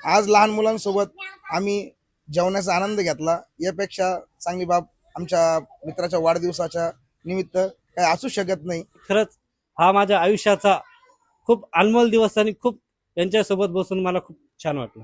आज लहान मुलांसोबत आम्ही जेवण्याचा आनंद घेतला. यापेक्षा चांगली बाब आमच्या मित्राच्या वाढदिवसाच्या निमित्त काही असू शकत नाही. खरंच हा माझ्या आयुष्याचा खूप अनमोल दिवस आणि खूप यांच्यासोबत बसून मला खूप छान वाटलं.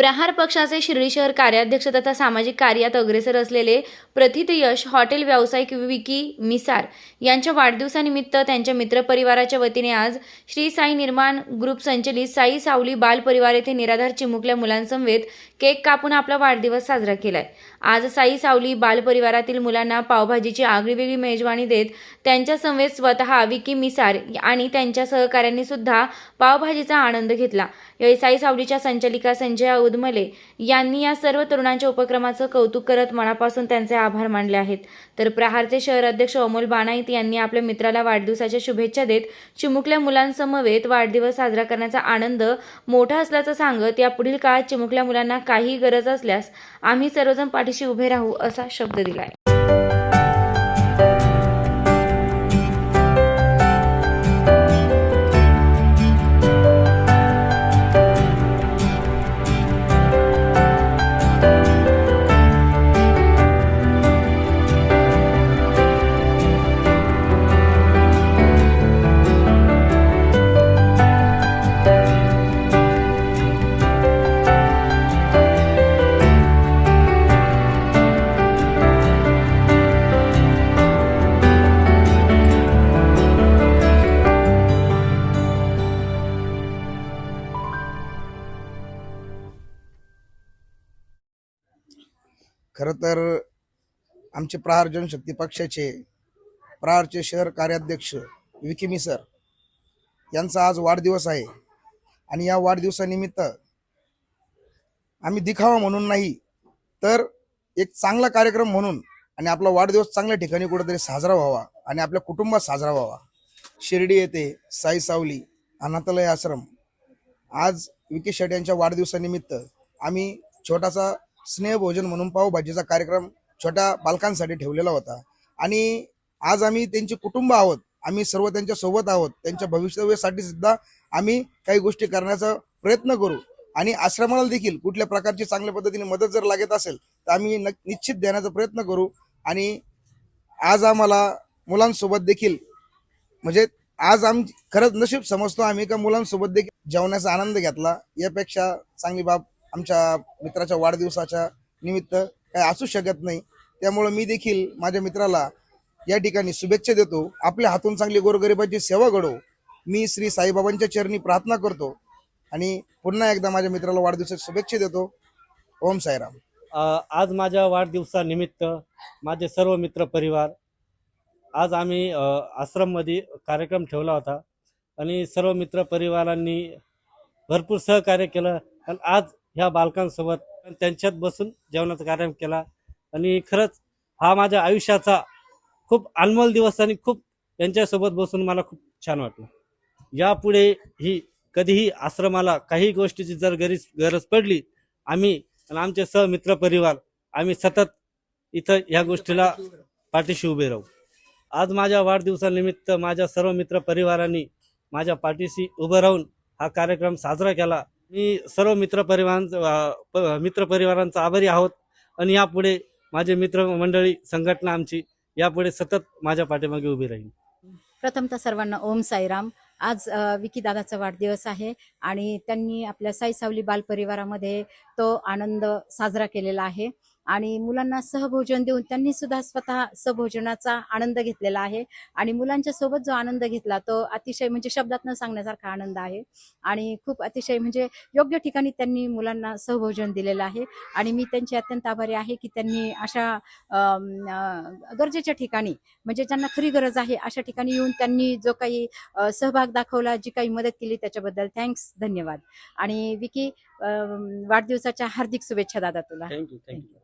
प्रहार पक्षाचे शिर्डी शहर कार्याध्यक्ष तथा सामाजिक कार्यात अग्रेसर असलेले प्रथित यश हॉटेल व्यावसायिक विकी मिसार यांच्या वाढदिवसानिमित्त त्यांच्या मित्रपरिवाराच्या वतीने आज श्री साई निर्माण ग्रुप संचलित साई सावली बाल परिवार येथे निराधार चिमुकल्या मुलांसमवेत केक कापून आपला वाढदिवस साजरा केलाय. आज साई सावली बाल परिवारातील मुलांना पावभाजीची आगळीवेगळी मेजवानी देत त्यांच्या समवेत स्वतः विकी मिसार आणि त्यांच्या सहकाऱ्यांनी सुद्धा पावभाजीचा आनंद घेतला. यावेळी साई सावलीच्या संचालिका संजय उदमले यांनी या सर्व तरुणांच्या उपक्रमाचं कौतुक करत मनापासून त्यांचे आभार मानले आहेत. तर प्रहारचे शहर अध्यक्ष अमोल बानाईत यांनी आपल्या मित्राला वाढदिवसाच्या शुभेच्छा देत चिमुकल्या मुलांसमवेत वाढदिवस साजरा करण्याचा आनंद मोठा असल्याचं सांगत या पुढील काळात चिमुकल्या मुलांना काही गरज असल्यास आम्ही सर्वजण पाठीशी उभे राहू असा शब्द दिलाय. खरं तर आमचे प्रहार जनशक्ती पक्षाचे प्रहारचे शहर कार्याध्यक्ष विकिमी सर यांचा आज वाढदिवस आहे. आणि या वाढदिवसानिमित्त आम्ही दिखावा म्हणून नाही तर एक चांगला कार्यक्रम म्हणून आणि आपला वाढदिवस चांगल्या ठिकाणी कुठेतरी साजरा व्हावा आणि आपल्या कुटुंबात साजरा व्हावा. शिर्डी येथे साई सावली अनाथालय आश्रम. आज विकी शेट यांच्या वाढदिवसानिमित्त आम्ही छोटासा स्नेहभोजन म्हणून पावभाजीचा कार्यक्रम छोट्या बालकांसाठी ठेवलेला होता. आणि आज आम्ही त्यांचे कुटुंब आहोत. आम्ही सर्व त्यांच्यासोबत आहोत. त्यांच्या भविष्यासाठी सुद्धा आम्ही काही गोष्टी करण्याचा प्रयत्न करू. आणि आश्रमाला देखील कुठल्या प्रकारची चांगल्या पद्धतीने मदत जर लागत असेल तर आम्ही न- निश्चित देण्याचा प्रयत्न करू. आणि आज आम्हाला मुलांसोबत देखील म्हणजे आज आम खरंच नशीब समजतो आम्ही का मुलांसोबत देखील जेवण्याचा आनंद घेतला. यापेक्षा चांगली बाब आमच्या मित्राच्या वाढदिवसाच्या निमित्त काही असू शकत नाही. त्यामुळं मी देखील माझ्या मित्राला या ठिकाणी शुभेच्छा देतो. आपल्या हातून चांगली गोरगरिबाची सेवा घडो. मी श्री साईबाबांच्या चरणी प्रार्थना करतो आणि पुन्हा एकदा माझ्या मित्राला वाढदिवसाच्या शुभेच्छा देतो. ओम साईराम. आज माझ्या वाढदिवसानिमित्त माझे सर्व मित्र परिवार आज आम्ही आश्रममध्ये कार्यक्रम ठेवला होता आणि सर्व मित्र परिवारांनी भरपूर सहकार्य केलं. आणि आज ह्या बालकांसोबत त्यांच्यात बसून जेवणाचा कार्यक्रम केला. आणि खरंच हा माझ्या आयुष्याचा खूप अनमोल दिवस आणि खूप त्यांच्यासोबत बसून मला खूप छान वाटलं. यापुढे ही कधीही आश्रमाला काही गोष्टीची जर गरीज गरज पडली आम्ही आणि आमचे सहमित्र परिवार आम्ही सतत इथं ह्या गोष्टीला पाठीशी उभे राहू. आज माझ्या वाढदिवसानिमित्त माझ्या सर्व मित्र परिवारांनी माझ्या पाठीशी उभं राहून हा कार्यक्रम साजरा केला. मी सर्व मित्र मित्रपरिवारांचा मित्र परिवारांचा आभारी आहोत. आणि यापुढे माझे मित्रमंडळी संघटना आमची यापुढे सतत माझ्या पाठीमागे उभी राहील प्रथमतः सर्वांना ओम साईराम. आज विकीदादाचा विकी दादाचा वाढदिवस आहे आणि त्यांनी आपल्या साई सावली बालपरिवारामध्ये तो आनंद साजरा केलेला आहे. आणि मुलांना सहभोजन देऊन त्यांनी सुद्धा स्वतः सहभोजनाचा आनंद घेतलेला आहे. आणि मुलांच्या सोबत जो आनंद घेतला तो अतिशय म्हणजे शब्दात न सांगण्यासारखा आनंद आहे. आणि खूप अतिशय म्हणजे योग्य ठिकाणी त्यांनी मुलांना सहभोजन दिलेलं आहे. आणि मी त्यांची अत्यंत आभारी आहे की त्यांनी अशा गरजेच्या ठिकाणी म्हणजे ज्यांना खरी गरज आहे अशा ठिकाणी येऊन त्यांनी जो काही सहभाग दाखवला जी काही मदत केली त्याच्याबद्दल थँक्स धन्यवाद. आणि विकी वाढदिवसाच्या हार्दिक शुभेच्छा दादा तुला. Thank you thank you